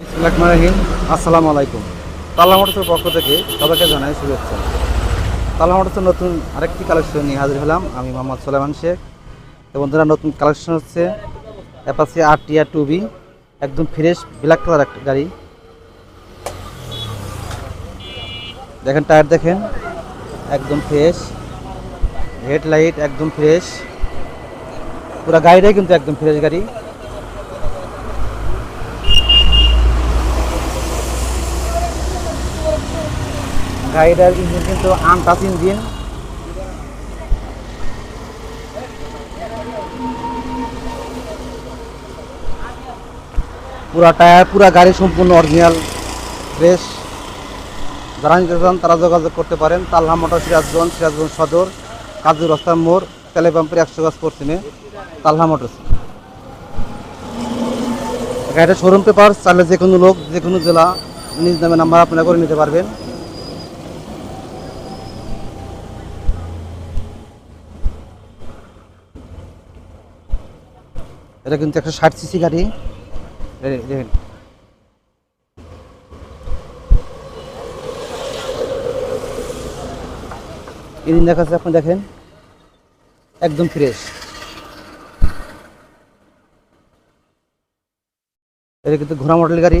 রহিম। আসসালামু আলাইকুম। তাল্লা মোটরসের পক্ষ থেকে সবাইকে জানাই শুভেচ্ছা। তাল্লা মোটরসের নতুন আরেকটি কালেকশন নিয়ে হাজির হলাম। আমি মোহাম্মদ সোলেমান শেখ। তো বন্ধুরা, নতুন কালেকশন হচ্ছে Apache R TR two V একদম ফ্রেশ ব্ল্যাক কালার একটা গাড়ি। দেখেন টায়ার দেখেন। একদম ফ্রেশ হেডলাইট একদম ফ্রেশ পুরো গাড়িটাই কিন্তু একদম ফ্রেশ গাড়ি। গাড়িটার ইঞ্জিন কিন্তু আনটাচ ইঞ্জিন। পুরা টায়ার, পুরা গাড়ি সম্পূর্ণ অরিজিনাল ফ্রেশ যারা নিতে চান তারা যোগাযোগ করতে পারেন। তালহা মোটর, সিরাজগঞ্জ সিরাজগঞ্জ সদর, কাজু রাস্তার মোড় তেলে পাম্পের একশো গাছ পশ্চিমে তালহা মোটরস। গাড়িটা শোরুম পেপার চাইলে যে কোনো লোক, যে কোনো জেলা, নিজ নামে নাম্বার আপনারা করে নিতে পারবেন। এটা কিন্তু একটা ষাট সিসি গাড়ি। দেখেন। ইঞ্জিন দেখাচ্ছে আপনি দেখেন। একদম ফ্রেশ এটা কিন্তু ঘোড়া মডেল গাড়ি।